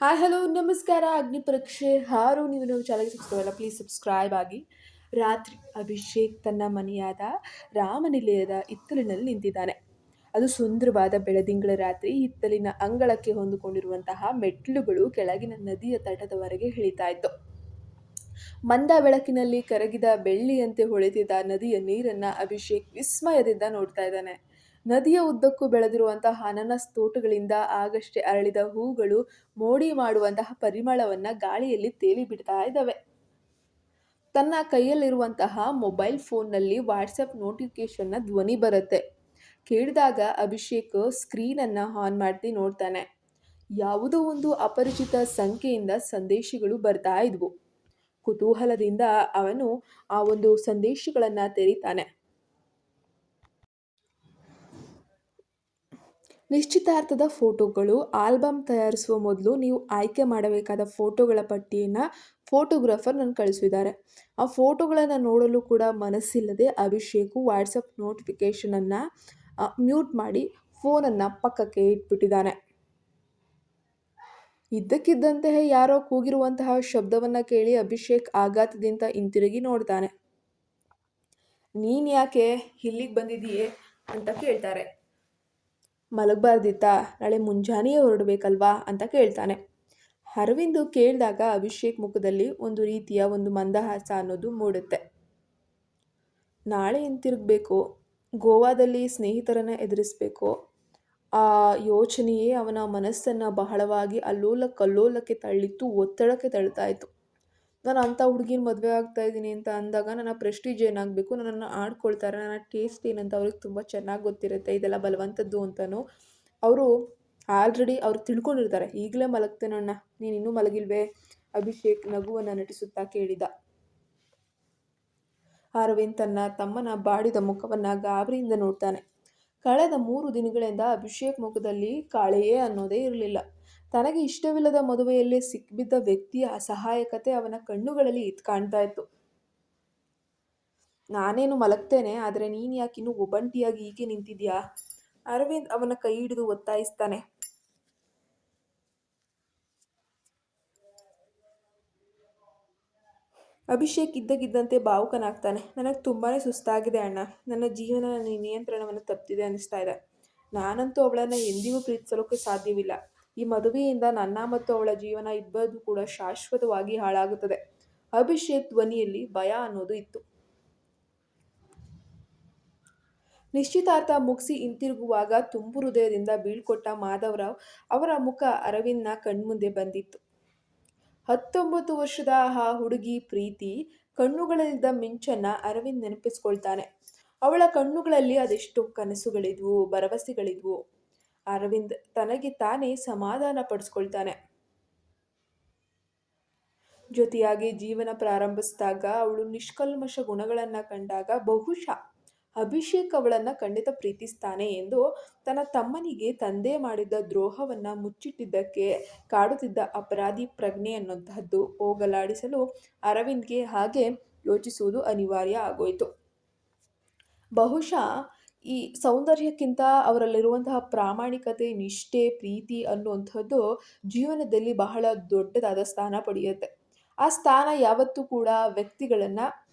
Hi, hello, ನಮಸ್ಕಾರ, ಅಗ್ನಿ ಪರೀಕ್ಷೆ, ಹಾರು, ನೀವು ನಾವು ಚಾನಲ್ಗೆ ಸಬ್ಸ್ಕ್ರೈಬ್ ಪ್ಲೀಸ್ ಸಬ್ಸ್ಕ್ರೈಬ್ ಆಗಿ. ರಾತ್ರಿ ಅಭಿಷೇಕ್ ತನ್ನ ಮನೆಯಾದ ರಾಮನಿಲಯದ ಇತ್ತಲಿನಲ್ಲಿ ನಿಂತಿದ್ದಾನೆ. ಅದು ಸುಂದರವಾದ ಬೆಳದಿಂಗಳ ರಾತ್ರಿ, ಹಿತ್ತಲಿನ ಅಂಗಳಕ್ಕೆ ಹೊಂದಿಕೊಂಡಿರುವಂತಹ ಮೆಟ್ಲುಗಳು ಕೆಳಗಿನ ನದಿಯ ತಟದವರೆಗೆ ಇಳಿತಾ ಇತ್ತು. ಮಂದ ಬೆಳಕಿನಲ್ಲಿ ಕರಗಿದ ಬೆಳ್ಳಿಯಂತೆ ಹೊಳೆತಿದ್ದ ನದಿಯ ನೀರನ್ನ ಅಭಿಷೇಕ್ ವಿಸ್ಮಯದಿಂದ ನೋಡ್ತಾ ಇದ್ದಾನೆ. ನದಿಯ ಉದ್ದಕ್ಕೂ ಬೆಳೆದಿರುವಂತಹ ಅನನಸ್ ತೋಟಗಳಿಂದ ಆಗಷ್ಟೇ ಅರಳಿದ ಹೂಗಳು ಮೋಡಿ ಮಾಡುವಂತಹ ಪರಿಮಳವನ್ನ ಗಾಳಿಯಲ್ಲಿ ತೇಲಿ ಬಿಡ್ತಾ ಇದ್ದಾವೆ. ತನ್ನ ಕೈಯಲ್ಲಿರುವಂತಹ ಮೊಬೈಲ್ ಫೋನ್ನಲ್ಲಿ ವಾಟ್ಸಪ್ ನೋಟಿಫಿಕೇಶನ್ನ ಧ್ವನಿ ಬರುತ್ತೆ. ಕೇಳಿದಾಗ ಅಭಿಷೇಕ್ ಸ್ಕ್ರೀನನ್ನು ಆನ್ ಮಾಡಿ ನೋಡ್ತಾನೆ. ಯಾವುದೋ ಒಂದು ಅಪರಿಚಿತ ಸಂಖ್ಯೆಯಿಂದ ಸಂದೇಶಗಳು ಬರ್ತಾ ಇದ್ವು. ಕುತೂಹಲದಿಂದ ಅವನು ಆ ಒಂದು ಸಂದೇಶಗಳನ್ನು ತೆರೀತಾನೆ. ನಿಶ್ಚಿತಾರ್ಥದ ಫೋಟೋಗಳು ಆಲ್ಬಮ್ ತಯಾರಿಸುವ ಮೊದಲು ನೀವು ಆಯ್ಕೆ ಮಾಡಬೇಕಾದ ಫೋಟೋಗಳ ಪಟ್ಟಿಯನ್ನು ಫೋಟೋಗ್ರಾಫರ್ ನನಗೆ ಕಳಿಸಿದ್ದಾರೆ. ಆ ಫೋಟೋಗಳನ್ನು ನೋಡಲು ಕೂಡ ಮನಸ್ಸಿಲ್ಲದೆ ಅಭಿಷೇಕು ವಾಟ್ಸಪ್ ನೋಟಿಫಿಕೇಷನನ್ನು ಮ್ಯೂಟ್ ಮಾಡಿ ಫೋನನ್ನು ಪಕ್ಕಕ್ಕೆ ಇಟ್ಬಿಟ್ಟಿದ್ದಾನೆ. ಇದ್ದಕ್ಕಿದ್ದಂತೆ ಯಾರೋ ಕೂಗಿರುವಂತಹ ಶಬ್ದವನ್ನು ಕೇಳಿ ಅಭಿಷೇಕ್ ಆಘಾತದಿಂದ ಹಿಂತಿರುಗಿ ನೋಡ್ತಾನೆ. ನೀನು ಯಾಕೆ ಇಲ್ಲಿಗೆ ಬಂದಿದೀಯೇ ಅಂತ ಕೇಳ್ತಾರೆ. ಮಲಗಬಾರ್ದಿತ್ತಾ, ನಾಳೆ ಮುಂಜಾನೆಯೇ ಹೊರಡಬೇಕಲ್ವಾ ಅಂತ ಕೇಳ್ತಾನೆ. ಅರವಿಂದು ಕೇಳಿದಾಗ ಅಭಿಷೇಕ್ ಮುಖದಲ್ಲಿ ಒಂದು ರೀತಿಯ ಒಂದು ಮಂದಹಾಸ ಅನ್ನೋದು ಮೂಡುತ್ತೆ. ನಾಳೆ ಹಿಂತಿರುಗಬೇಕು ಗೋವಾದಲ್ಲಿ ಸ್ನೇಹಿತರನ್ನು ಎದುರಿಸಬೇಕು? ಆ ಯೋಚನೆಯೇ ಅವನ ಮನಸ್ಸನ್ನು ಬಹಳವಾಗಿ ಅಲ್ಲೋಲ ಕಲ್ಲೋಲಕ್ಕೆ ತಳ್ಳಿತ್ತು, ಒತ್ತಡಕ್ಕೆ ತಳ್ತಾ ಇತ್ತು ನಾನು ಅಂಥ ಹುಡುಗಿನ ಮದುವೆ ಆಗ್ತಾ ಇದ್ದೀನಿ ಅಂತ ಅಂದಾಗ ನನ್ನ ಪ್ರೆಸ್ಟೀಜ್ ಏನಾಗಬೇಕು? ನನ್ನನ್ನು ಆಡ್ಕೊಳ್ತಾರೆ, ನನ್ನ ಟೇಸ್ಟ್ ಏನಂತ ಅವ್ರಿಗೆ ತುಂಬ ಚೆನ್ನಾಗಿ ಗೊತ್ತಿರುತ್ತೆ, ಇದೆಲ್ಲ ಬಲವಂತದ್ದು ಅಂತಲೂ ಅವರು ಆಲ್ರೆಡಿ ಅವ್ರು ತಿಳ್ಕೊಂಡಿರ್ತಾರೆ, ಈಗಲೇ ಮಲಗ್ತೇನಣ್ಣ ನೀನು ಇನ್ನೂ ಮಲಗಿಲ್ವೇ? ಅಭಿಷೇಕ್ ನಗುವನ್ನು ನಟಿಸುತ್ತಾ ಕೇಳಿದ. ಅರವಿಂದ್ ತನ್ನ ತಮ್ಮನ ಬಾಡಿದ ಮುಖವನ್ನು ಗಾಬರಿಯಿಂದ ನೋಡ್ತಾನೆ. ಕಳೆದ ಮೂರು ದಿನಗಳಿಂದ ಅಭಿಷೇಕ್ ಮುಖದಲ್ಲಿ ಕಾಳೆಯೇ ಅನ್ನೋದೇ ಇರಲಿಲ್ಲ. ತನಗೆ ಇಷ್ಟವಿಲ್ಲದ ಮದುವೆಯಲ್ಲೇ ಸಿಕ್ಬಿದ್ದ ವ್ಯಕ್ತಿಯ ಅಸಹಾಯಕತೆ ಅವನ ಕಣ್ಣುಗಳಲ್ಲಿ ಇತ್ ಕಾಣ್ತಾ ಇತ್ತು. ನಾನೇನು ಮಲಗ್ತೇನೆ, ಆದರೆ ನೀನು ಯಾಕೆ ಇನ್ನೂ ಒಬ್ಬಂಟಿಯಾಗಿ ಹೀಗೆ ನಿಂತಿದ್ಯಾ? ಅರವಿಂದ್ ಅವನ ಕೈ ಹಿಡಿದು ಒತ್ತಾಯಿಸ್ತಾನೆ. ಅಭಿಷೇಕ್ ಇದ್ದಕ್ಕಿದ್ದಂತೆ ಭಾವುಕನಾಗ್ತಾನೆ. ನನಗೆ ತುಂಬಾ ಸುಸ್ತಾಗಿದೆ ಅಣ್ಣ. ನನ್ನ ಜೀವನ ನಿಯಂತ್ರಣವನ್ನು ತಪ್ಪಿದೆ ಅನಿಸ್ತಾ ಇದೆ. ನಾನಂತೂ ಅವಳನ್ನು ಎಂದಿಗೂ ಪ್ರೀತಿಸಲೋಕೆ ಸಾಧ್ಯವಿಲ್ಲ. ಈ ಮದುವೆಯಿಂದ ನನ್ನ ಮತ್ತು ಅವಳ ಜೀವನ ಇಬ್ಬರದು ಕೂಡ ಶಾಶ್ವತವಾಗಿ ಹಾಳಾಗುತ್ತದೆ. ಅಭಿಷೇಕ್ ಧ್ವನಿಯಲ್ಲಿ ಭಯ ಅನ್ನೋದು ಇತ್ತು. ನಿಶ್ಚಿತಾರ್ಥ ಮುಗಿಸಿ ಹಿಂತಿರುಗುವಾಗ ತುಂಬು ಹೃದಯದಿಂದ ಬೀಳ್ಕೊಟ್ಟ ಮಾಧವರಾವ್ ಅವರ ಮುಖ ಅರವಿಂದ್ನ ಕಣ್ಮುಂದೆ ಬಂದಿತ್ತು. ಹತ್ತೊಂಬತ್ತು ವರ್ಷದ ಆ ಹುಡುಗಿ ಪ್ರೀತಿ ಕಣ್ಣುಗಳಲ್ಲಿದ್ದ ಮಿಂಚನ್ನ ಅರವಿಂದ್ ನೆನಪಿಸ್ಕೊಳ್ತಾನೆ. ಅವಳ ಕಣ್ಣುಗಳಲ್ಲಿ ಅದೆಷ್ಟು ಕನಸುಗಳಿದ್ವು, ಭರವಸೆಗಳಿದ್ವು. ಅರವಿಂದ್ ತನಗೆ ತಾನೇ ಸಮಾಧಾನ ಪಡಿಸ್ಕೊಳ್ತಾನೆ. ಜೊತೆಯಾಗಿ ಜೀವನ ಪ್ರಾರಂಭಿಸಿದಾಗ ಅವಳು ನಿಷ್ಕಲ್ಮಶ ಗುಣಗಳನ್ನು ಕಂಡಾಗ ಬಹುಶಃ ಅಭಿಷೇಕ್ ಅವಳನ್ನು ಖಂಡಿತ ಪ್ರೀತಿಸ್ತಾನೆ ಎಂದು ತನ್ನ ತಮ್ಮನಿಗೆ ತಂದೆ ಮಾಡಿದ್ದ ದ್ರೋಹವನ್ನು ಮುಚ್ಚಿಟ್ಟಿದ್ದಕ್ಕೆ ಕಾಡುತ್ತಿದ್ದ ಅಪರಾಧಿ ಪ್ರಜ್ಞೆ ಅನ್ನುವಂತಹದ್ದು ಹೋಗಲಾಡಿಸಲು ಅರವಿಂದ್ಗೆ ಹಾಗೆ ಯೋಚಿಸುವುದು ಅನಿವಾರ್ಯ ಆಗೋಯಿತು. ಬಹುಶಃ ಈ ಸೌಂದರ್ಯಕ್ಕಿಂತ ಅವರಲ್ಲಿರುವಂತಹ ಪ್ರಾಮಾಣಿಕತೆ, ನಿಷ್ಠೆ, ಪ್ರೀತಿ ಅನ್ನುವಂಥದ್ದು ಜೀವನದಲ್ಲಿ ಬಹಳ ದೊಡ್ಡದಾದ ಸ್ಥಾನ ಪಡೆಯುತ್ತೆ. ಆ ಸ್ಥಾನ ಯಾವತ್ತೂ ಕೂಡ ವ್ಯಕ್ತಿಗಳನ್ನು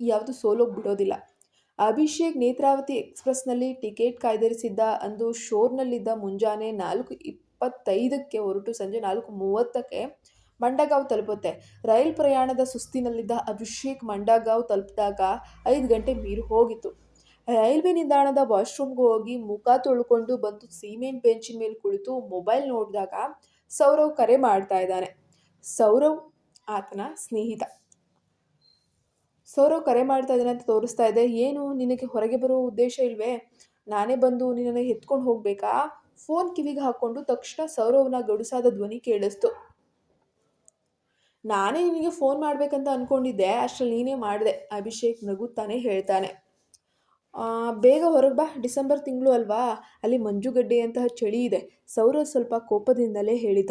ಯಾವುದು ಸೋಲೋಗಿ ಬಿಡೋದಿಲ್ಲ. ಅಭಿಷೇಕ್ ನೇತ್ರಾವತಿ ಎಕ್ಸ್‌ಪ್ರೆಸ್‌ನಲ್ಲಿ ಟಿಕೆಟ್ ಕಾಯ್ದಿರಿಸಿದ್ದ ಅಂದು ಶೋರ್ನಲ್ಲಿದ್ದ ಮುಂಜಾನೆ ನಾಲ್ಕು ಇಪ್ಪತ್ತೈದಕ್ಕೆ ಹೊರಟು ಸಂಜೆ ನಾಲ್ಕು ಮೂವತ್ತಕ್ಕೆ ಮಂಡಗಾವ್ ತಲುಪುತ್ತೆ. ರೈಲ್ ಪ್ರಯಾಣದ ಸುಸ್ತಿನಲ್ಲಿದ್ದ ಅಭಿಷೇಕ್ ಮಂಡಗಾವ್ ತಲುಪಿದಾಗ ಐದು ಗಂಟೆ ಮೀರಿ ಹೋಗಿತ್ತು. ರೈಲ್ವೆ ನಿಲ್ದಾಣದ ವಾಶ್ರೂಮ್ಗೆ ಹೋಗಿ ಮುಖ ತೊಳ್ಕೊಂಡು ಬಂದು ಸಿಮೆಂಟ್ ಬೆಂಚಿನ ಮೇಲೆ ಕುಳಿತು ಮೊಬೈಲ್ ನೋಡಿದಾಗ ಸೌರವ್ ಕರೆ ಮಾಡ್ತಾ ಇದ್ದಾನೆ. ಸೌರವ್, ಆತನ ಸ್ನೇಹಿತ. ಸೌರವ್ ಕರೆ ಮಾಡ್ತಾ ಇದ್ದಾನೆ ಅಂತ ತೋರಿಸ್ತಾ ಇದೆ. ಏನು, ನಿನಗೆ ಹೊರಗೆ ಬರುವ ಉದ್ದೇಶ ಇಲ್ವೇ? ನಾನೇ ಬಂದು ನಿನ್ನನ್ನು ಎತ್ಕೊಂಡು ಹೋಗಬೇಕಾ? ಫೋನ್ ಕಿವಿಗೆ ಹಾಕ್ಕೊಂಡು ತಕ್ಷಣ ಸೌರವ್ನ ಗಡುಸಾದ ಧ್ವನಿ ಕೇಳಿಸ್ತು. ನಾನೇ ನಿನಗೆ ಫೋನ್ ಮಾಡಬೇಕಂತ ಅಂದ್ಕೊಂಡಿದ್ದೆ ಅಷ್ಟರಲ್ಲಿ ನೀನೇ ಮಾಡಿದೆ. ಅಭಿಷೇಕ್ ನಗುತ್ತಾನೆ ಹೇಳ್ತಾನೆ. ಬೇಗ ಹೊರಗೆ ಬಾ. ಡಿಸೆಂಬರ್ ತಿಂಗಳು ಅಲ್ವಾ? ಅಲ್ಲಿ ಮಂಜುಗಡ್ಡೆಯಂತಹ ಚಳಿ ಇದೆ. ಸೌರವ್ ಸ್ವಲ್ಪ ಕೋಪದಿಂದಲೇ ಹೇಳಿದ.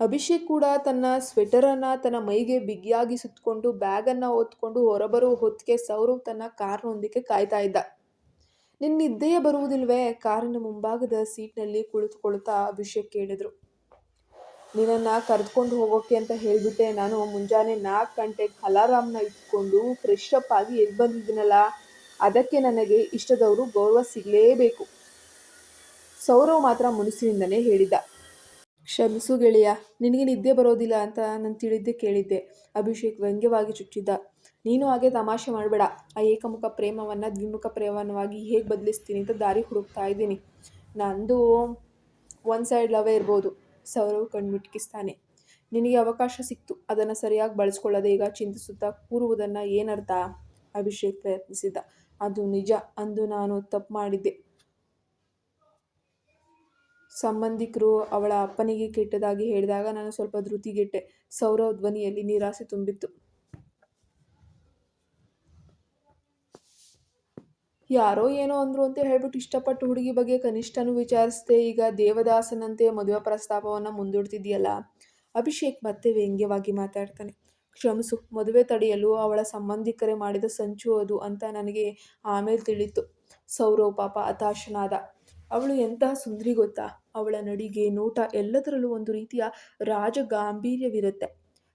ಅಭಿಷೇಕ್ ಕೂಡ ತನ್ನ ಸ್ವೆಟರನ್ನು ತನ್ನ ಮೈಗೆ ಬಿಗಿಯಾಗಿ ಸುತ್ತಕೊಂಡು ಬ್ಯಾಗನ್ನು ಹೊತ್ಕೊಂಡು ಹೊರಬರುವ ಹೊತ್ತಿಗೆ ಸೌರವ್ ತನ್ನ ಕಾರ್ನೊಂದಿಗೆ ಕಾಯ್ತಾ ಇದ್ದ. ನಿನ್ನ ನಿದ್ದೆಯೇ ಬರುವುದಿಲ್ವೇ? ಕಾರಿನ ಮುಂಭಾಗದ ಸೀಟ್ನಲ್ಲಿ ಕುಳಿತುಕೊಳ್ತಾ ಅಭಿಷೇಕ್ ಕೇಳಿದ್ರು. ನಿನ್ನನ್ನು ಕರೆದುಕೊಂಡು ಹೋಗೋಕ್ಕೆ ಅಂತ ಹೇಳಿಬಿಟ್ಟೆ. ನಾನು ಮುಂಜಾನೆ ನಾಲ್ಕು ಗಂಟೆಗೆ ಕಲಾರಾಮ್ನ ಇಟ್ಕೊಂಡು ಫ್ರೆಶ್ ಅಪ್ ಆಗಿ ಎಲ್ಲಿ ಬಂದಿದ್ದೀನಲ್ಲ, ಅದಕ್ಕೆ ನನಗೆ ಇಷ್ಟದವರು ಗೌರವ ಸಿಗಲೇಬೇಕು. ಸೌರವ್ ಮಾತ್ರ ಮುನಿಸಿನಿಂದನೇ ಹೇಳಿದ್ದ. ಕ್ಷಮಿಸು ಗೆಳೆಯ, ನಿನಗೆ ನಿದ್ದೆ ಬರೋದಿಲ್ಲ ಅಂತ ನಾನು ತಿಳಿದ್ದೆ ಕೇಳಿದ್ದೆ. ಅಭಿಷೇಕ್ ವ್ಯಂಗ್ಯವಾಗಿ ಚುಚ್ಚಿದ್ದ. ನೀನು ಹಾಗೆ ತಮಾಷೆ ಮಾಡಬೇಡ. ಆ ಏಕಮುಖ ಪ್ರೇಮವನ್ನು ದ್ವಿಮುಖ ಪ್ರೇಮವಾಗಿ ಹೇಗೆ ಬದಲಿಸ್ತೀನಿ ಅಂತ ದಾರಿ ಹುಡುಕ್ತಾ ಇದ್ದೀನಿ. ನಂದು ಒನ್ ಸೈಡ್ ಲವೇ ಇರ್ಬೋದು. ಸೌರವ್ ಕಣ್ಮಿಟ್ಕಿಸ್ತಾನೆ. ನಿನಗೆ ಅವಕಾಶ ಸಿಕ್ತು. ಅದನ್ನು ಸರಿಯಾಗಿ ಬಳಸ್ಕೊಳ್ಳದೆ ಈಗ ಚಿಂತಿಸುತ್ತಾ ಕೂರುವುದನ್ನು ಏನರ್ಥ? ಅಭಿಷೇಕ್ ಪ್ರಯತ್ನಿಸಿದ್ದ ಅದು ನಿಜ ಅಂದು ನಾನು ತಪ್ಪು ಮಾಡಿದ್ದೆ. ಸಂಬಂಧಿಕರು ಅವಳ ಅಪ್ಪನಿಗೆ ಕೆಟ್ಟದಾಗಿ ಹೇಳಿದಾಗ ನಾನು ಸ್ವಲ್ಪ ಧೃತಿಗೆಟ್ಟೆ. ಸೌರವ್ ಧ್ವನಿಯಲ್ಲಿ ನಿರಾಸೆ ತುಂಬಿತ್ತು. ಯಾರೋ ಏನೋ ಅಂದ್ರು ಅಂತ ಹೇಳ್ಬಿಟ್ಟು ಇಷ್ಟಪಟ್ಟು ಹುಡುಗಿ ಬಗ್ಗೆ ಕನಿಷ್ಠನೂ ವಿಚಾರಿಸ್ದೆ, ಈಗ ದೇವದಾಸನಂತೆ ಮದುವೆ ಪ್ರಸ್ತಾಪವನ್ನು ಮುಂದೂಡ್ತಿದ್ಯಲ್ಲ? ಅಭಿಷೇಕ್ ಮತ್ತೆ ವ್ಯಂಗ್ಯವಾಗಿ ಮಾತಾಡ್ತಾನೆ. ಕ್ಷಮಿಸು, ಮದುವೆ ತಡೆಯಲು ಅವಳ ಸಂಬಂಧಿಕರೇ ಮಾಡಿದ ಸಂಚು ಅದು ಅಂತ ನನಗೆ ಆಮೇಲೆ ತಿಳಿತು ಸೌರವ್ ಪಾಪ ಹತಾಶನಾದ. ಅವಳು ಎಂತಹ ಸುಂದರಿ ಗೊತ್ತಾ? ಅವಳ ನಡಿಗೆ, ನೋಟ ಎಲ್ಲದರಲ್ಲೂ ಒಂದು ರೀತಿಯ ರಾಜ ಗಾಂಭೀರ್ಯವಿರುತ್ತೆ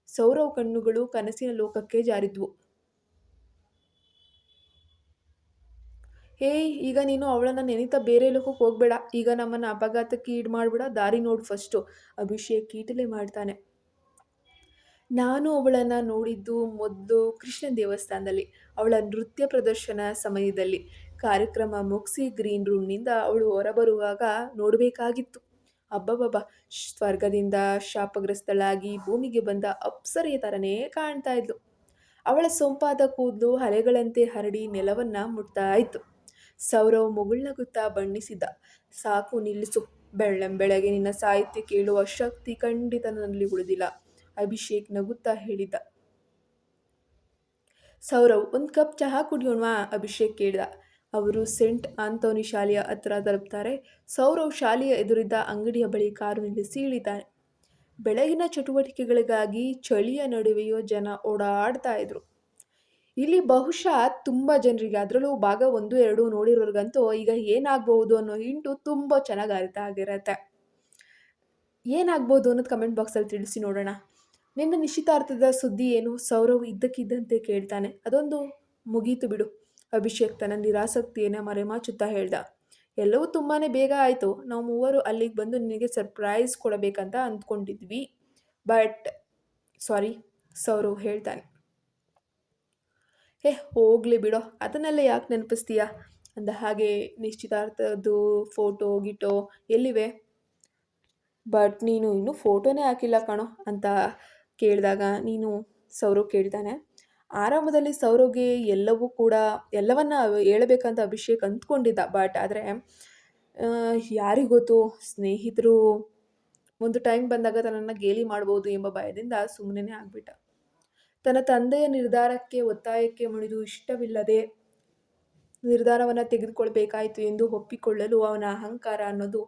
ಸೌರವ್ ಕಣ್ಣುಗಳು ಕನಸಿನ ಲೋಕಕ್ಕೆ ಜಾರಿದ್ವು. ಏಯ್, ಈಗ ನೀನು ಅವಳನ್ನು ನೆನೀತಾ ಬೇರೆ ಲೋಕಕ್ಕೆ ಹೋಗ್ಬೇಡ. ಈಗ ನಮ್ಮನ್ನು ಅಪಘಾತಕ್ಕೆ ಈಡ್ ಮಾಡಿಬಿಡ ದಾರಿ ನೋಡು ಫಸ್ಟು ಅಭಿಷೇಕ್ ಕೀಟಲೆ ಮಾಡ್ತಾನೆ. ನಾನು ಅವಳನ್ನು ನೋಡಿದ್ದು ಮೊದಲು ಕೃಷ್ಣ ದೇವಸ್ಥಾನದಲ್ಲಿ, ಅವಳ ನೃತ್ಯ ಪ್ರದರ್ಶನ ಸಮಯದಲ್ಲಿ. ಕಾರ್ಯಕ್ರಮ ಮುಗಿಸಿ ಗ್ರೀನ್ ರೂಮ್ನಿಂದ ಅವಳು ಹೊರಬರುವಾಗ ನೋಡಬೇಕಾಗಿತ್ತು. ಅಬ್ಬಬ್ಬಬ್ಬ ಸ್ವರ್ಗದಿಂದ ಶಾಪಗ್ರಸ್ತಳಾಗಿ ಭೂಮಿಗೆ ಬಂದ ಅಪ್ಸರೆಯ ಥರನೇ ಕಾಣ್ತಾ ಇದ್ಲು. ಅವಳ ಸೊಂಪಾದ ಕೂದಲು ಹಲೆಗಳಂತೆ ಹರಡಿ ನೆಲವನ್ನು ಮುಟ್ತಾ ಇತ್ತು. ಸೌರವ್ ಮುಗುಳ್ನಗುತ್ತಾ ಬಣ್ಣಿಸಿದ. ಸಾಕು ನಿಲ್ಲಿಸು ಬೆಳ್ಳಂಬೆಳಗ್ಗೆ ನಿನ್ನ ಸಾಹಿತ್ಯ ಕೇಳುವ ಶಕ್ತಿ ಖಂಡಿತ ನನ್ನಲ್ಲಿ ಉಳಿದಿಲ್ಲ, ಅಭಿಷೇಕ್ ನಗುತ್ತಾ ಹೇಳಿದ. ಸೌರವ್, ಒಂದು ಕಪ್ ಚಹಾ ಕುಡಿಯೋಣವಾ? ಅಭಿಷೇಕ್ ಕೇಳಿದ. ಅವರು ಸೆಂಟ್ ಆಂಥೋನಿ ಶಾಲೆಯ ಹತ್ರ ತಲುಪ್ತಾರೆ. ಸೌರವ್ ಶಾಲೆಯ ಎದುರಿದ್ದ ಅಂಗಡಿಯ ಬಳಿ ಕಾರು ನಿಲ್ಲಿಸಿ ಇಳಿತಾನೆ. ಬೆಳಗಿನ ಚಟುವಟಿಕೆಗಳಿಗಾಗಿ ಚಳಿಯ ನಡುವೆಯೂ ಜನ ಓಡಾಡ್ತಾ ಇದ್ರು. ಇಲ್ಲಿ ಬಹುಶಃ ತುಂಬ ಜನರಿಗೆ ಅದರಲ್ಲೂ ಭಾಗ ಒಂದು, ಎರಡು ನೋಡಿರೋರ್ಗಂತೂ ಈಗ ಏನಾಗ್ಬೋದು ಅನ್ನೋ ಹಿಂಟು ತುಂಬ ಚೆನ್ನಾಗಿ ಅರ್ಥ ಆಗಿರತ್ತೆ ಏನಾಗ್ಬೋದು ಅನ್ನೋದು ಕಮೆಂಟ್ ಬಾಕ್ಸಲ್ಲಿ ತಿಳಿಸಿ ನೋಡೋಣ. ನಿನ್ನ ನಿಶ್ಚಿತಾರ್ಥದ ಸುದ್ದಿ ಏನು? ಸೌರವ್ ಇದ್ದಕ್ಕಿದ್ದಂತೆ ಕೇಳ್ತಾನೆ. ಅದೊಂದು ಮುಗೀತು ಬಿಡು. ಅಭಿಷೇಕ್ ತನ್ನ ನಿರಾಸಕ್ತಿಯನ್ನು ಮರೆಮಾಚುತ್ತ ಹೇಳ್ದ. ಎಲ್ಲವೂ ತುಂಬಾ ಬೇಗ ಆಯಿತು. ನಾವು ಮೂವರು ಅಲ್ಲಿಗೆ ಬಂದು ನಿನಗೆ ಸರ್ಪ್ರೈಸ್ ಕೊಡಬೇಕಂತ ಅಂದ್ಕೊಂಡಿದ್ವಿ. ಬಟ್ ಸಾರಿ ಸೌರವ್ ಹೇಳ್ತಾನೆ. ಏ ಹೋಗಲಿ ಬಿಡೋ, ಅದನ್ನೆಲ್ಲ ಯಾಕೆ ನೆನಪಿಸ್ತೀಯಾ? ಅಂದ ಹಾಗೆ ನಿಶ್ಚಿತಾರ್ಥದ್ದು ಫೋಟೋ, ಗಿಟೋ ಎಲ್ಲಿವೆ? ಬಟ್ ನೀನು ಇನ್ನೂ ಫೋಟೋನೇ ಹಾಕಿಲ್ಲ ಕಣೋ, ಅಂತ ಕೇಳಿದಾಗ ನೀನು ಸೌರವ್ ಕೇಳ್ತಾನೆ ಆರಂಭದಲ್ಲಿ ಸೌರವ್ಗೆ ಎಲ್ಲವೂ ಕೂಡ, ಎಲ್ಲವನ್ನ ಹೇಳಬೇಕಂತ ಅಭಿಷೇಕ್ ಅಂದ್ಕೊಂಡಿದ್ದ ಬಟ್ ಆದರೆ ಯಾರಿಗೊತ್ತು ಸ್ನೇಹಿತರು, ಒಂದು ಟೈಮ್ ಬಂದಾಗ ತನ್ನನ್ನು ಗೇಲಿ ಮಾಡ್ಬೋದು ಎಂಬ ಭಯದಿಂದ ಸುಮ್ಮನೆ ಆಗಿಬಿಟ್ಟ. ತನ್ನ ತಂದೆಯ ನಿರ್ಧಾರಕ್ಕೆ ಒತ್ತಾಯಕ್ಕೆ ಮಣಿದು ಇಷ್ಟವಿಲ್ಲದೆ ನಿರ್ಧಾರವನ್ನು ತೆಗೆದುಕೊಳ್ಬೇಕಾಯಿತು ಎಂದು ಒಪ್ಪಿಕೊಳ್ಳಲು ಅವನ ಅಹಂಕಾರ ಅನ್ನೋದು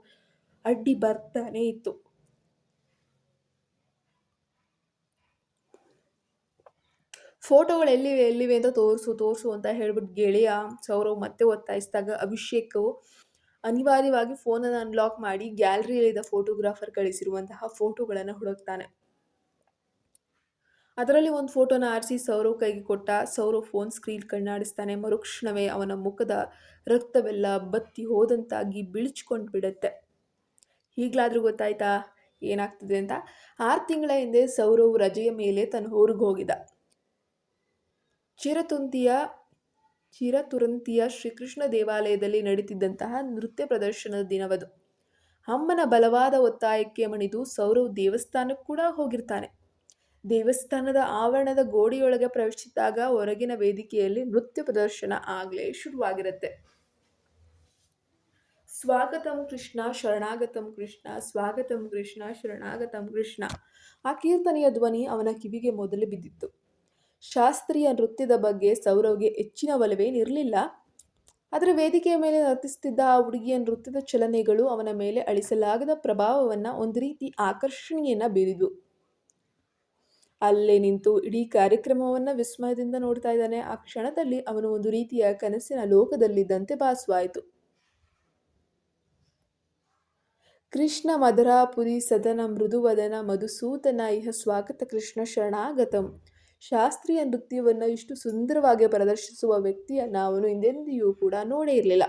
ಅಡ್ಡಿ ಬರ್ತಾನೆ ಇತ್ತು. ಫೋಟೋಗಳು ಎಲ್ಲಿವೆ ಎಲ್ಲಿವೆ ಅಂತ ತೋರಿಸು ತೋರಿಸು ಅಂತ ಹೇಳ್ಬಿಟ್ಟು ಗೆಳೆಯ ಸೌರವ್ ಮತ್ತೆ ಒತ್ತಾಯಿಸಿದಾಗ ಅಭಿಷೇಕ್ ಅನಿವಾರ್ಯವಾಗಿ ಫೋನನ್ನು ಅನ್ಲಾಕ್ ಮಾಡಿ ಗ್ಯಾಲರಿಯಲ್ಲಿದ್ದ ಫೋಟೋಗ್ರಾಫರ್ ಕಳಿಸಿರುವಂತಹ ಫೋಟೋಗಳನ್ನು ಹುಡುಕ್ತಾನೆ. ಅದರಲ್ಲಿ ಒಂದು ಫೋಟೋನ ಆರಿಸಿ ಸೌರವ್ ಕೈಗೆ ಕೊಟ್ಟ ಸೌರವ್ ಫೋನ್ ಸ್ಕ್ರೀನ್ ಕಣ್ಣಾಡಿಸ್ತಾನೆ. ಮರುಕ್ಷಣವೇ ಅವನ ಮುಖದ ರಕ್ತವೆಲ್ಲ ಬತ್ತಿ ಹೋದಂತಾಗಿ ಬಿಳಿಚ್ಕೊಂಡು ಬಿಡುತ್ತೆ. ಈಗಲಾದರೂ ಗೊತ್ತಾಯ್ತಾ? ಏನಾಗ್ತದೆ ಅಂತ? ಆರು ತಿಂಗಳ ಹಿಂದೆ ಸೌರವ್ ರಜೆಯ ಮೇಲೆ ತನ್ನ ಊರಿಗೆ ಹೋಗಿದ್ದ. ಚಿರತುಂತಿಯ, ಚಿರತುರಂತಿಯ ಶ್ರೀಕೃಷ್ಣ ದೇವಾಲಯದಲ್ಲಿ ನಡೀತಿದ್ದಂತಹ ನೃತ್ಯ ಪ್ರದರ್ಶನದ ದಿನವದು. ಅಮ್ಮನ ಬಲವಾದ ಒತ್ತಾಯಕ್ಕೆ ಮಣಿದು ಸೌರವ್ ದೇವಸ್ಥಾನಕ್ಕೆ ಕೂಡ ಹೋಗಿರ್ತಾನೆ. ದೇವಸ್ಥಾನದ ಆವರಣದ ಗೋಡೆಯೊಳಗೆ ಪ್ರವೇಶಿಸಿದಾಗ ಹೊರಗಿನ ವೇದಿಕೆಯಲ್ಲಿ ನೃತ್ಯ ಪ್ರದರ್ಶನ ಆಗಲೇ ಶುರುವಾಗಿರುತ್ತೆ. ಸ್ವಾಗತಂ ಕೃಷ್ಣ, ಶರಣಾಗತಂ ಕೃಷ್ಣ, ಸ್ವಾಗತಂ ಕೃಷ್ಣ, ಶರಣಾಗತಂ ಕೃಷ್ಣ. ಆ ಕೀರ್ತನೆಯ ಧ್ವನಿ ಅವನ ಕಿವಿಗೆ ಮೊದಲು ಬಿದ್ದಿತ್ತು. ಶಾಸ್ತ್ರೀಯ ನೃತ್ಯದ ಬಗ್ಗೆ ಸೌರವ್ಗೆ ಹೆಚ್ಚಿನ ಒಲವೇನಿರಲಿಲ್ಲ ಆದರೆ ವೇದಿಕೆಯ ಮೇಲೆ ನರ್ತಿಸುತ್ತಿದ್ದ ಆ ಹುಡುಗಿಯ ನೃತ್ಯದ ಚಲನೆಗಳು ಅವನ ಮೇಲೆ ಅಳಿಸಲಾಗದ ಪ್ರಭಾವವನ್ನು ಒಂದು ರೀತಿ ಆಕರ್ಷಣೆಯನ್ನು ಬೀರಿದ್ವು. ಅಲ್ಲೇ ನಿಂತು ಇಡೀ ಕಾರ್ಯಕ್ರಮವನ್ನು ವಿಸ್ಮಯದಿಂದ ನೋಡ್ತಾ ಇದ್ದಾನೆ. ಆ ಕ್ಷಣದಲ್ಲಿ ಅವನು ಒಂದು ರೀತಿಯ ಕನಸಿನ ಲೋಕದಲ್ಲಿದ್ದಂತೆ ಭಾಸವಾಯಿತು. ಕೃಷ್ಣ ಮಧುರಾಪುರಿ ಸದನ ಮೃದುವದನ ಮಧುಸೂತನ ಇಹ ಸ್ವಾಗತ ಕೃಷ್ಣ ಶರಣಾಗತಂ. ಶಾಸ್ತ್ರೀಯ ನೃತ್ಯವನ್ನು ಇಷ್ಟು ಸುಂದರವಾಗಿ ಪ್ರದರ್ಶಿಸುವ ವ್ಯಕ್ತಿಯನ್ನು ಅವನು ಹಿಂದೆಂದಿಯೂ ಕೂಡ ನೋಡೇ ಇರಲಿಲ್ಲ.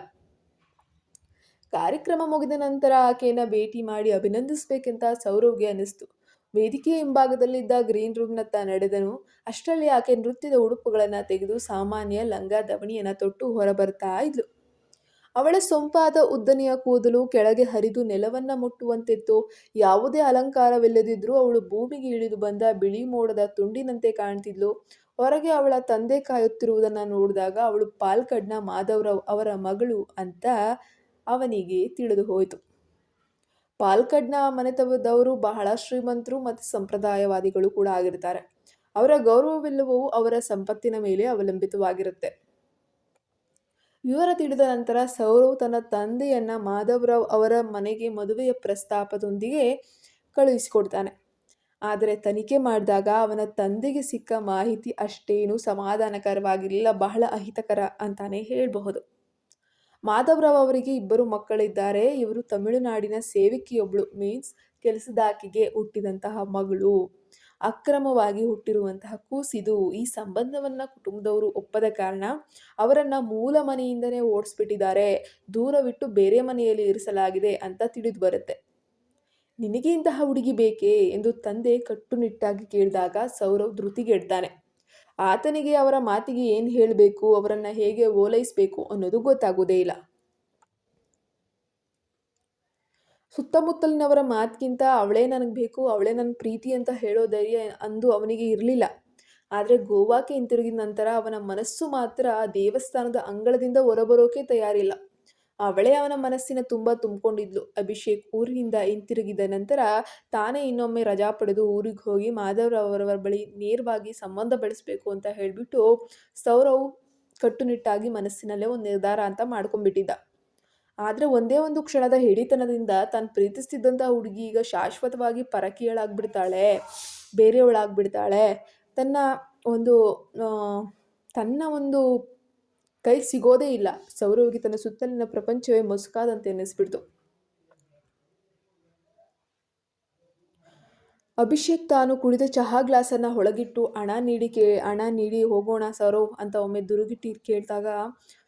ಕಾರ್ಯಕ್ರಮ ಮುಗಿದ ನಂತರ ಆಕೆಯನ್ನು ಭೇಟಿ ಮಾಡಿ ಅಭಿನಂದಿಸಬೇಕೆಂತ ಸೌರವ್ಗೆ ಅನ್ನಿಸ್ತು. ವೇದಿಕೆಯ ಹಿಂಭಾಗದಲ್ಲಿದ್ದ ಗ್ರೀನ್ ರೂಮ್ನತ್ತ ನಡೆದನು. ಅಷ್ಟರಲ್ಲಿ ಆಕೆ ನೃತ್ಯದ ಉಡುಪುಗಳನ್ನು ತೆಗೆದು ಸಾಮಾನ್ಯ ಲಂಗ ದವಣಿಯನ್ನು ತೊಟ್ಟು ಹೊರಬರ್ತಾ ಇದ್ಲು. ಅವಳ ಸೊಂಪಾದ ಉದ್ದನೆಯ ಕೂದಲು ಕೆಳಗೆ ಹರಿದು ನೆಲವನ್ನ ಮುಟ್ಟುವಂತಿತ್ತು. ಯಾವುದೇ ಅಲಂಕಾರವಿಲ್ಲದಿದ್ರೂ ಅವಳು ಭೂಮಿಗೆ ಇಳಿದು ಬಂದ ಬಿಳಿ ಮೋಡದ ತುಂಡಿನಂತೆ ಕಾಣ್ತಿದ್ಲು. ಹೊರಗೆ ಅವಳ ತಂದೆ ಕಾಯುತ್ತಿರುವುದನ್ನು ನೋಡಿದಾಗ ಅವಳು ಪಾಲ್ಕಡ್ನ ಮಾಧವರಾವ್ ಅವರ ಮಗಳು ಅಂತ ಅವನಿಗೆ ತಿಳಿದು ಹೋಯಿತು. ಪಾಲ್ಕಡ್ನ ಮನೆತವದವರು ಬಹಳ ಶ್ರೀಮಂತರು ಮತ್ತು ಸಂಪ್ರದಾಯವಾದಿಗಳು ಕೂಡ ಆಗಿರ್ತಾರೆ. ಅವರ ಗೌರವವಿಲ್ಲವೂ ಅವರ ಸಂಪತ್ತಿನ ಮೇಲೆ ಅವಲಂಬಿತವಾಗಿರುತ್ತೆ. ವಿವರ ತಿಳಿದ ನಂತರ ಸೌರವ್ ತನ್ನ ತಂದೆಯನ್ನ ಮಾಧವರಾವ್ ಅವರ ಮನೆಗೆ ಮದುವೆಯ ಪ್ರಸ್ತಾಪದೊಂದಿಗೆ ಕಳುಹಿಸಿಕೊಡ್ತಾನೆ. ಆದರೆ ತನಿಖೆ ಮಾಡಿದಾಗ ಅವನ ತಂದೆಗೆ ಸಿಕ್ಕ ಮಾಹಿತಿ ಅಷ್ಟೇನು ಸಮಾಧಾನಕರವಾಗಿರಲಿಲ್ಲ, ಬಹಳ ಅಹಿತಕರ ಅಂತಾನೆ ಹೇಳಬಹುದು. ಮಾಧವರಾವ್ ಅವರಿಗೆ ಇಬ್ಬರು ಮಕ್ಕಳಿದ್ದಾರೆ. ಇವರು ತಮಿಳುನಾಡಿನ ಸೇವಿಕೆಯೊಬ್ಳು, ಮೀನ್ಸ್ ಕೆಲಸದಾಕಿಗೆ ಹುಟ್ಟಿದಂತಹ ಮಗಳು. ಅಕ್ರಮವಾಗಿ ಹುಟ್ಟಿರುವಂತಹ ಕೂಸಿದು ಈ ಸಂಬಂಧವನ್ನ ಕುಟುಂಬದವರು ಒಪ್ಪದ ಕಾರಣ ಅವರನ್ನ ಮೂಲ ಮನೆಯಿಂದನೇ ಓಡಿಸ್ಬಿಟ್ಟಿದ್ದಾರೆ. ದೂರವಿಟ್ಟು ಬೇರೆ ಮನೆಯಲ್ಲಿ ಇರಿಸಲಾಗಿದೆ ಅಂತ ತಿಳಿದು ಬರುತ್ತೆ. ನಿನಗೆ ಇಂತಹ ಹುಡುಗಿ ಬೇಕೇ? ಎಂದು ತಂದೆ ಕಟ್ಟುನಿಟ್ಟಾಗಿ ಕೇಳಿದಾಗ ಸೌರವ್ ಧೃತಿಗೆಡ್ತಾನೆ ಆತನಿಗೆ ಅವರ ಮಾತಿಗೆ ಏನು ಹೇಳಬೇಕು, ಅವರನ್ನು ಹೇಗೆ ಓಲೈಸಬೇಕು ಅನ್ನೋದು ಗೊತ್ತಾಗೋದೇ ಇಲ್ಲ. ಸುತ್ತಮುತ್ತಲಿನವರ ಮಾತಿಗಿಂತ ಅವಳೇ ನನಗೆ ಬೇಕು, ಅವಳೇ ನನ್ನ ಪ್ರೀತಿ ಅಂತ ಹೇಳೋ ಧೈರ್ಯ ಅಂದು ಅವನಿಗೆ ಇರಲಿಲ್ಲ. ಆದರೆ ಗೋವಾಕ್ಕೆ ಹಿಂತಿರುಗಿದ ನಂತರ ಅವನ ಮನಸ್ಸು ಮಾತ್ರ ದೇವಸ್ಥಾನದ ಅಂಗಳದಿಂದ ಹೊರಬರೋಕೆ ತಯಾರಿಲ್ಲ. ಅವಳೇ ಅವನ ಮನಸ್ಸಿನ ತುಂಬ ತುಂಬಿಕೊಂಡಿದ್ಲು. ಅಭಿಷೇಕ್ ಊರಿನಿಂದ ಹಿಂತಿರುಗಿದ ನಂತರ ತಾನೇ ಇನ್ನೊಮ್ಮೆ ರಜಾ ಪಡೆದು ಊರಿಗೆ ಹೋಗಿ ಮಾಧವರವರ ಬಳಿ ನೇರವಾಗಿ ಸಂಬಂಧ ಬೆಳೆಸಬೇಕು ಅಂತ ಹೇಳಿಬಿಟ್ಟು ಸೌರವ್ ಕಟ್ಟುನಿಟ್ಟಾಗಿ ಮನಸ್ಸಿನಲ್ಲೇ ಒಂದು ನಿರ್ಧಾರ ಅಂತ ಮಾಡ್ಕೊಂಡ್ಬಿಟ್ಟಿದ್ದ. ಆದರೆ ಒಂದೇ ಒಂದು ಕ್ಷಣದ ಹಿಡಿತನದಿಂದ ತಾನು ಪ್ರೀತಿಸ್ತಿದ್ದಂಥ ಹುಡುಗಿ ಈಗ ಶಾಶ್ವತವಾಗಿ ಪರಕೀಯಳಾಗ್ಬಿಡ್ತಾಳೆ ಬೇರೆಯವಳಾಗ್ಬಿಡ್ತಾಳೆ. ತನ್ನ ಒಂದು ತನ್ನ ಒಂದು ಕೈ ಸಿಗೋದೇ ಇಲ್ಲ. ಸೌರವಿಗೆ ತನ್ನ ಸುತ್ತಲಿನ ಪ್ರಪಂಚವೇ ಮುಸುಕಾದಂತೆ ಅನ್ನಿಸ್ಬಿಡ್ತು. ಅಭಿಷೇಕ್ ತಾನು ಕುಡಿದ ಚಹಾ ಗ್ಲಾಸನ್ನು ಹೊಳಗಿಟ್ಟು ಹಣ ನೀಡಿ ಕೇ, ಹಣ ನೀಡಿ ಹೋಗೋಣ ಸೌರವ್ ಅಂತ ಒಮ್ಮೆ ದುರುಗಿಟ್ಟಿ ಕೇಳಿದಾಗ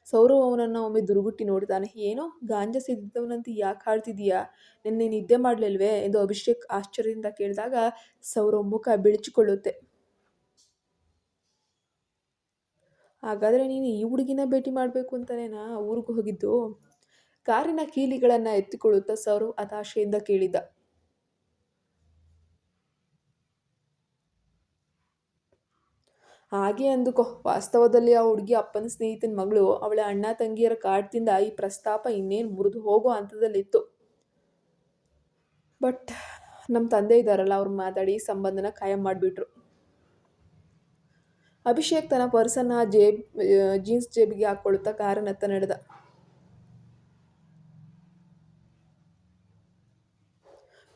ಸೌರವ್ ಅವನನ್ನು ಒಮ್ಮೆ ದುರುಗುಟ್ಟಿ ನೋಡಿದಾನೆ ಏನೋ ಗಾಂಜಾ ಸಿದ್ದವನಂತ ಯಾಕೆ ಹಾಡ್ತಿದೀಯಾ? ನಿನ್ನೆ ನಿದ್ದೆ ಮಾಡಲಿಲ್ವೇ? ಎಂದು ಅಭಿಷೇಕ್ ಆಶ್ಚರ್ಯದಿಂದ ಕೇಳಿದಾಗ ಸೌರವ್ ಮುಖ ಬಿಳಿಚಿಕೊಳ್ಳುತ್ತೆ. ಹಾಗಾದರೆ ನೀನು ಈ ಹುಡುಗಿನ ಭೇಟಿ ಮಾಡಬೇಕು ಅಂತನೇನಾ ಊರಿಗೆ ಹೋಗಿದ್ದು? ಕಾರಿನ ಕೀಲಿಗಳನ್ನು ಎತ್ತಿಕೊಳ್ಳುತ್ತಾ ಸೌರವ್ ಹತಾಶೆಯಿಂದ ಕೇಳಿದ್ದ ಹಾಗೆ ಅಂದುಕೋ, ವಾಸ್ತವದಲ್ಲಿ ಆ ಹುಡುಗಿ ಅಪ್ಪನ ಸ್ನೇಹಿತನ ಮಗಳು, ಅವಳ ಅಣ್ಣ ತಂಗಿಯರ ಕಾಡ್ತಿಂದ ಈ ಪ್ರಸ್ತಾಪ ಇನ್ನೇನು ಮುರಿದು ಹೋಗೋ ಹಂತದಲ್ಲಿತ್ತು. ಬಟ್ ನಮ್ಮ ತಂದೆ ಇದ್ದಾರಲ್ಲ ಅವ್ರು ಮಾತಾಡಿ ಸಂಬಂಧನ ಕಾಯಂ ಮಾಡಿಬಿಟ್ರು. ಅಭಿಷೇಕ್ ತನ್ನ ಪರ್ಸನ್ನ ಜೇಬ್ ಜೀನ್ಸ್ ಜೇಬಿಗೆ ಹಾಕ್ಕೊಳ್ಳುತ್ತಾ ಕಾರನತ್ತ ನಡೆದ.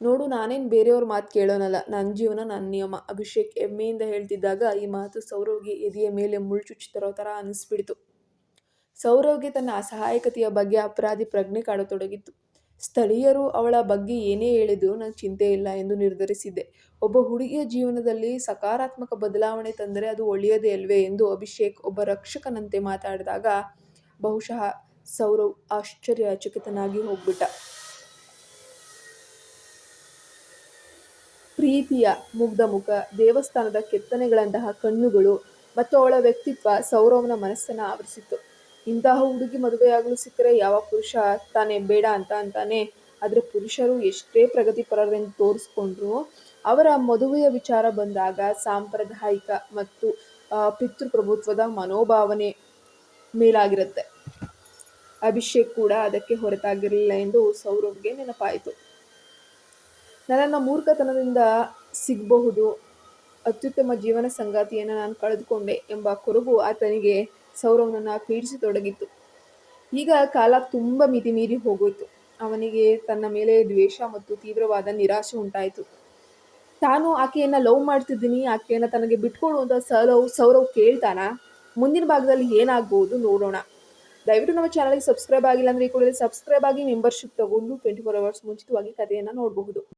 ನೋಡು, ನಾನೇನು ಬೇರೆಯವ್ರ ಮಾತು ಕೇಳೋನಲ್ಲ. ನನ್ನ ಜೀವನ ನನ್ನ ನಿಯಮ. ಅಭಿಷೇಕ್ ಹೆಮ್ಮೆಯಿಂದ ಹೇಳ್ತಿದ್ದಾಗ ಈ ಮಾತು ಸೌರವ್ಗೆ ಎದೆಯ ಮೇಲೆ ಮುಳ್ಚುಚ್ಚು ತರೋ ಥರ ಅನಿಸ್ಬಿಡ್ತು. ಸೌರವ್ಗೆ ತನ್ನ ಅಸಹಾಯಕತೆಯ ಬಗ್ಗೆ ಅಪರಾಧಿ ಪ್ರಜ್ಞೆ ಕಾಡತೊಡಗಿತ್ತು. ಸ್ಥಳೀಯರು ಅವಳ ಬಗ್ಗೆ ಏನೇ ಹೇಳಿದ್ರು ನಂಗೆ ಚಿಂತೆ ಇಲ್ಲ ಎಂದು ನಿರ್ಧರಿಸಿದ್ದೆ. ಒಬ್ಬ ಹುಡುಗಿಯ ಜೀವನದಲ್ಲಿ ಸಕಾರಾತ್ಮಕ ಬದಲಾವಣೆ ತಂದರೆ ಅದು ಒಳ್ಳೆಯದೇ ಅಲ್ವೇ ಎಂದು ಅಭಿಷೇಕ್ ಒಬ್ಬ ರಕ್ಷಕನಂತೆ ಮಾತಾಡಿದಾಗ ಬಹುಶಃ ಸೌರವ್ ಆಶ್ಚರ್ಯಚಕಿತನಾಗಿ ಹೋಗ್ಬಿಟ್ಟ. ಪ್ರೀತಿಯ ಮುಗ್ಧ ಮುಖ, ದೇವಸ್ಥಾನದ ಕೆತ್ತನೆಗಳಂತಹ ಕಣ್ಣುಗಳು ಮತ್ತು ಅವಳ ವ್ಯಕ್ತಿತ್ವ ಸೌರವ್ನ ಮನಸ್ಸನ್ನು ಆವರಿಸಿತ್ತು. ಇಂತಹ ಹುಡುಗಿ ಮದುವೆಯಾಗಲು ಸಿಕ್ಕರೆ ಯಾವ ಪುರುಷ ತಾನೇ ಬೇಡ ಅಂತ ಅಂತಾನೆ. ಆದರೆ ಪುರುಷರು ಎಷ್ಟೇ ಪ್ರಗತಿಪರರೆಂದು ತೋರಿಸ್ಕೊಂಡ್ರು ಅವರ ಮದುವೆಯ ವಿಚಾರ ಬಂದಾಗ ಸಾಂಪ್ರದಾಯಿಕ ಮತ್ತು ಪಿತೃಪ್ರಭುತ್ವದ ಮನೋಭಾವನೆ ಮೇಲಾಗಿರುತ್ತೆ. ಅಭಿಷೇಕ್ ಕೂಡ ಅದಕ್ಕೆ ಹೊರತಾಗಿರಲಿಲ್ಲ ಎಂದು ಸೌರವ್ಗೆ ನೆನಪಾಯಿತು. ನನ್ನ ಮೂರ್ಖತನದಿಂದ ಸಿಗಬಹುದು, ಅತ್ಯುತ್ತಮ ಜೀವನ ಸಂಗಾತಿಯನ್ನು ನಾನು ಕಳೆದುಕೊಂಡೆ ಎಂಬ ಕೊರಗು ಆತನಿಗೆ ಸೌರವ್ನನ್ನು ಪೀಡಿಸತೊಡಗಿತ್ತು ಈಗ ಕಾಲ ತುಂಬ ಮಿತಿ ಮೀರಿ ಹೋಗೋಯ್ತು. ಅವನಿಗೆ ತನ್ನ ಮೇಲೆ ದ್ವೇಷ ಮತ್ತು ತೀವ್ರವಾದ ನಿರಾಶೆ ಉಂಟಾಯಿತು. ತಾನು ಆಕೆಯನ್ನು ಲವ್ ಮಾಡ್ತಿದ್ದೀನಿ, ಆಕೆಯನ್ನು ತನಗೆ ಬಿಟ್ಕೊಡು ಅಂತ ಸೌರವ್ ಸೌರವ್ ಕೇಳ್ತಾನ? ಮುಂದಿನ ಭಾಗದಲ್ಲಿ ಏನಾಗ್ಬೋದು ನೋಡೋಣ. ದಯವಿಟ್ಟು ನಮ್ಮ ಚಾನಲ್ಗೆ ಸಬ್ಸ್ಕ್ರೈಬ್ ಆಗಿಲ್ಲ ಅಂದರೆ ಈ ಕೂಡಲೇ ಸಬ್ಸ್ಕ್ರೈಬ್ ಆಗಿ, ಮೆಂಬರ್ಶಿಪ್ ತಗೊಂಡು ಟ್ವೆಂಟಿ ಫೋರ್ ಅವರ್ಸ್ ಮುಂಚಿತವಾಗಿ ಕಥೆಯನ್ನ ನೋಡಬಹುದು.